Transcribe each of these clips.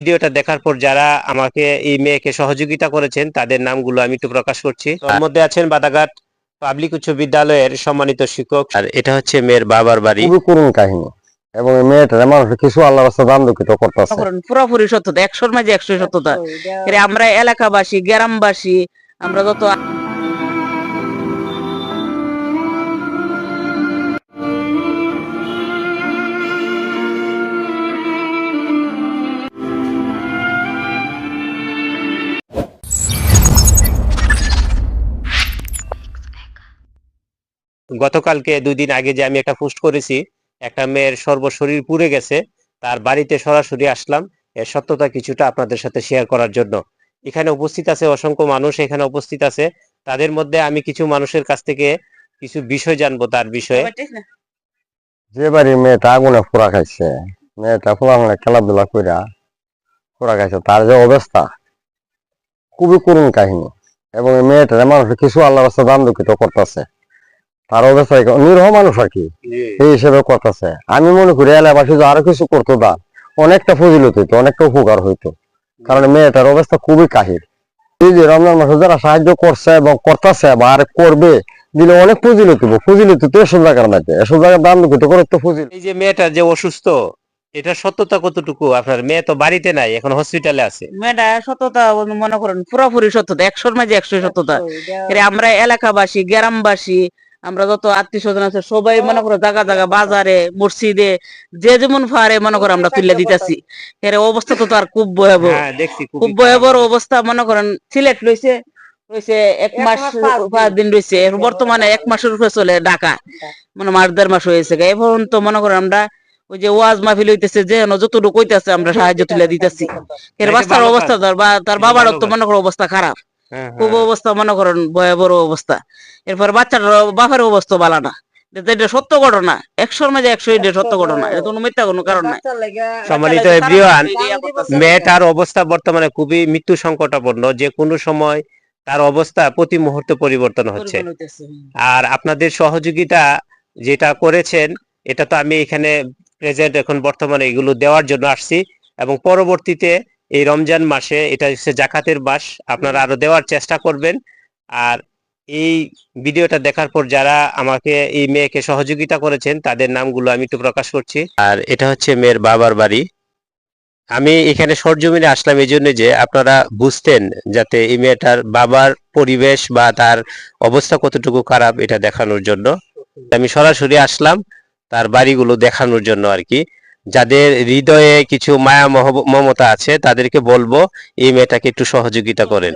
ভিডিওটা দেখার পর যারা আমাকে এই মেয়েকে সহযোগিতা করেছেন তাদের নামগুলো আমি একটু প্রকাশ করছি। তার মধ্যে আছেন বাদাঘাট পাবলিক উচ্চ বিদ্যালয়ের সম্মানিত শিক্ষক। আর এটা হচ্ছে মেয়ের বাবার বাড়ি। করুণ কাহিনী। এবং এই মেয়েটার মানুষ কিছু আল্লাহ রাস্তা দান দুঃখিত করতেছে। করেন পুরোপুরি সত্যতা একশোর মাঝে একশো সত্যতা। আমরা এলাকাবাসী গ্রামবাসী আমরা যত গতকালকে দুই দিন আগে যে আমি একটা পোস্ট করেছি একটা মেয়ের সর্বশরীর পুড়ে গেছে তার বাড়িতে সরাসরি আসলাম। এর সত্যতা কিছুটা আপনাদের সাথে শেয়ার করার জন্য। এখানে উপস্থিত আছে অসংখ্য মানুষ এখানে উপস্থিত আছে। তাদের মধ্যে আমি কিছু মানুষের কাছ থেকে কিছু বিষয় জানব তার বিষয়ে। যে বাড়ি মেয়েটা আগুনে পোড়া খাইছে মেয়েটা পোড়া মানে খেলাধুলা কইরা পোড়া খাইছে তার যে অবস্থা খুবই করুণ কাহিনী। এবং এই মেয়েটার মানুষ কিছু আল্লাহ রাস্তা দান দুঃখিত করতেছে। তার অবস্থা নিরহ মানুষ আর কি? এই হিসেবে করতেছে। আমি মনে করি এলাকাবাসী যদি আরও কিছু করতো দান অনেকটা ফজিলত হইতো অনেকটা উপকার হইতো। কারণ মেয়েটার অবস্থা খুবই কাহিল। এই যে রমজান মাসে যারা সাহায্য করছে এবং করতেছে বা আর করবে দিলে অনেক ফজিলত হইব। ফজিলত তো এসব জায়গার মধ্যে। এসব জায়গার দান দুঃখিত করে তো ফজিল এই যে মেয়েটা যে অসুস্থ এটা সত্যতা কতটুকু? আপনার মেয়ে তো বাড়িতে নাই এখন হসপিটালে আছে। মেয়েটা সত্যতা মনে করেন পুরোপুরি সত্যতা একশোর মাঝে একশো সত্যতা। আমরা এলাকাবাসী গ্রামবাসী আমরা যত আত্মীয় স্বজন আছে সবাই মনে করো জায়গা জায়গা বাজারে মসজিদে যে যেমন ফারে মনে করো আমরা তুলে দিতেছি। এর অবস্থা তো তার খুব ভয়াবহ। হ্যাঁ খুব ভয়াবহ অবস্থা মনে করেন সিলেট লইছে রয়েছে এক মাস পাঁচ দিন। রয়েছে। বর্তমানে এক মাসের উপরে চলে ঢাকা। মানে মাস দেড় মাস হয়েছে গা। এখন তো মনে করেন আমরা ওই যে ওয়াজ মাহফিল হইতেছে যে যতটুকু হইতেছে আমরা সাহায্য তুলে দিতেছি। এর বাচ্চার অবস্থা। তার বা তার এটা তো মনে করো অবস্থা খারাপ। খুব হ্যাঁ। অবস্থা মনে করেন ভয়াবহ অবস্থা এরপর বাচ্চার বাপের অবস্থা ভালো না এটা- সত্য ঘটনা একশোর মাঝে একশো এটা সত্য ঘটনা এটা কোনো মিথ্যা কোনো কারণ নাই সম্মানিত এভরিওয়ান। মেয়েটার অবস্থা বর্তমানে খুবই মৃত্যু সংকটাপন্ন যে কোনো সময় তার অবস্থা প্রতি মুহূর্তে পরিবর্তন হচ্ছে। আর আপনাদের সহযোগিতা যেটা করেছেন এটা তো আমি এখানে প্রেজেন্ট এখন বর্তমানে এগুলো দেওয়ার জন্য আসছি এবং পরবর্তীতে এই রমজান মাসে এটা হচ্ছে জাকাতের মাস, আপনারা আরও দেওয়ার চেষ্টা করবেন। আর এই ভিডিওটা দেখার পর যারা আমাকে, এই মেয়েকে সহযোগিতা করেছেন, তাদের নামগুলো আমি একটু প্রকাশ করছি। আর এটা হচ্ছে মেয়ের বাবার বাড়ি। আমি এখানে সরজমিনে আসলাম এই জন্য যে আপনারা বুঝতেন যাতে এই মেয়েটার বাবার পরিবেশ বা তার অবস্থা কতটুকু খারাপ এটা দেখানোর জন্য। আমি সরাসরি আসলাম তার বাড়িগুলো দেখানোর জন্য আর কি। যাদের হৃদয়ে কিছু মায়া মমতা আছে তাদেরকে বলব এই মেয়েটাকে একটু সহযোগিতা করেন।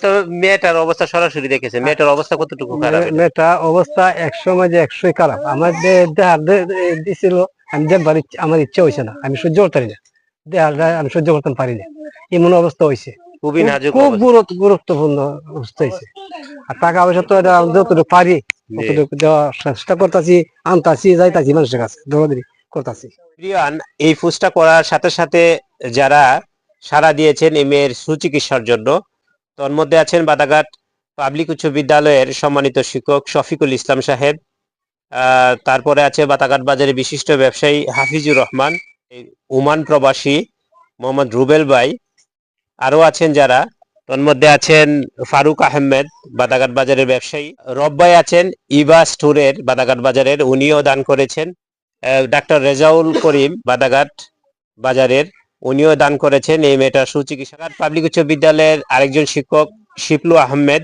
তো মেয়েটার অবস্থা সরাসরি দেখেছে। মেয়েটার অবস্থা কতটুকু খারাপ? মেয়েটা অবস্থা একশো মাঝে একশোই খারাপ। আমার দে- দেহার দে- দে- দিছিল আমি দেখবার আমার ইচ্ছা হয়েছে না। আমি সহ্য করতে পারি না। দেহারটা আমি সহ্য করতে পারি না। এমন অবস্থা হয়েছে খুবই নাজুক খুব গুরুত্ব- গুরুত্বপূর্ণ অবস্থা হয়েছে আর টাকা পয়সা তো এটা যতটুকু পারি। ততটুকু দেওয়ার চেষ্টা করতেছি আনতাছি যাইতাছি মানুষের কাছে। করতেছি। এই ফুসটা করার সাথে সাথে যারা সাড়া দিয়েছেন এই মেয়ের সুচিকিৎসার জন্য তোর মধ্যে আছেন বাদাঘাট পাবলিক উচ্চ বিদ্যালয়ের সম্মানিত শিক্ষক শফিকুল ইসলাম সাহেব তারপরে আছে বাতাঘাট বাজারের বিশিষ্ট ব্যবসায়ী হাফিজুর রহমান ওমান প্রবাসী মোহাম্মদ রুবেল ভাই, আরও আছেন যারা তোর মধ্যে আছেন ফারুক আহমেদ, বাদাঘাট বাজারের ব্যবসায়ী রব্বাই আছেন ইবা স্টোরের বাদাঘাট বাজারের, উনিও দান করেছেন। ডাক্তার রেজাউল করিম বাদাঘাট বাজারের। উনিও দান করেছেন এই মেয়েটার সুচিকিৎসা পাবলিক উচ্চ বিদ্যালয়ের আরেকজন শিক্ষক শিপলু আহমেদ।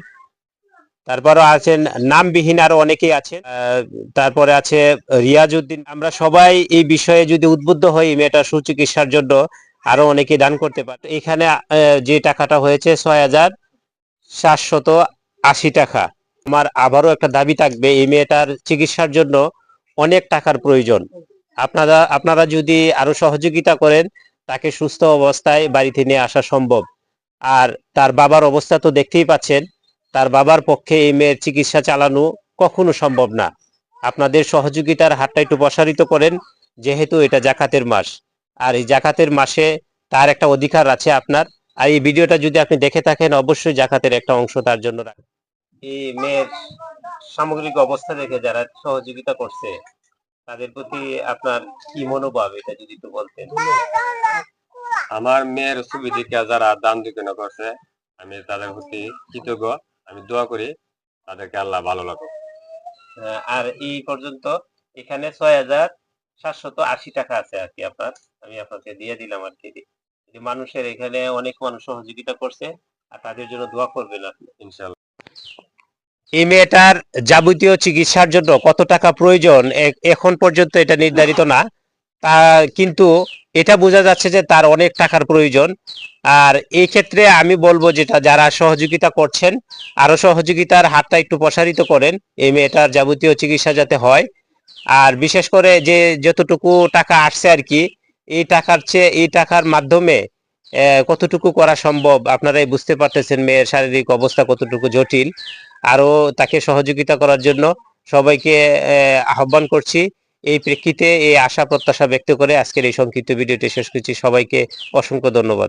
তারপরও আছেন, নামবিহীন আরও অনেকেই আছেন। তারপরে আছে রিয়াজ উদ্দিন আমরা সবাই এই বিষয়ে যদি উদ্বুদ্ধ হই এই মেয়েটার সুচিকিৎসার জন্য, আরও অনেকে দান করতে পারে। এখানে যে টাকাটা হয়েছে ছয় হাজার সাতশত আশি টাকা। আমার আবারও একটা দাবি থাকবে, এই মেয়েটার চিকিৎসার জন্য অনেক টাকার প্রয়োজন। আপনারা আপনারা যদি আরও সহযোগিতা করেন, তাকে সুস্থ অবস্থায় বাড়িতে নিয়ে আসা সম্ভব। আর তার বাবার অবস্থা তো দেখতেই পাচ্ছেন, তার বাবার পক্ষে এই মেয়ের চিকিৎসা চালানো কখনো সম্ভব না। আপনাদের সহযোগিতার হাতটা একটু প্রসারিত করেন, যেহেতু এটা জাকাতের মাস। আর এই জাকাতের মাসে তার একটা অধিকার আছে আপনার। আর এই ভিডিওটা যদি আপনি দেখে থাকেন, অবশ্যই জাকাতের একটা অংশ তার জন্য রাখেন এই মেয়ের সামগ্রিক অবস্থা দেখে যারা সহযোগিতা করছে তাদের প্রতি আপনার কি মনোভাব এটা যদি একটু বলতেন? আমার মেয়ের দেখে যারা দান দিকেন করছে আমি তাদের প্রতি কৃতজ্ঞ। আমি দোয়া করি তাদেরকে আল্লাহ ভালো লাগুক। আহ, আর এই পর্যন্ত এখানে ছয় হাজার সাতশত আশি টাকা আছে আর কি আপনার। আমি আপনাকে দিয়ে দিলাম আর কি। মানুষের এখানে অনেক মানুষ সহযোগিতা করছে আর তাদের জন্য দোয়া করবেন আপনি। ইনশাল্লাহ। এই মেয়েটার যাবতীয় চিকিৎসার জন্য কত টাকা প্রয়োজন এখন পর্যন্ত এটা নির্ধারিত না। তা, কিন্তু এটা বোঝা যাচ্ছে যে তার অনেক টাকার প্রয়োজন। আর এই ক্ষেত্রে আমি বলব যেটা, যারা সহযোগিতা করছেন, আরও সহযোগিতার হাতটা একটু প্রসারিত করেন এই মেয়েটার যাবতীয় চিকিৎসা যাতে হয়। আর বিশেষ করে যে যতটুকু টাকা আসছে আর কি, এই টাকার চেয়ে, এই টাকার মাধ্যমে কতটুকু করা সম্ভব, আপনারাই বুঝতে পারতেছেন মেয়ের শারীরিক অবস্থা কতটুকু জটিল। আরও তাকে সহযোগিতা করার জন্য সবাইকে আহ, আহ্বান করছি। এই প্রেক্ষিতে এই আশা প্রত্যাশা ব্যক্ত করে আজকের এই সংক্ষিপ্ত ভিডিওটি শেষ করছি। সবাইকে অসংখ্য ধন্যবাদ।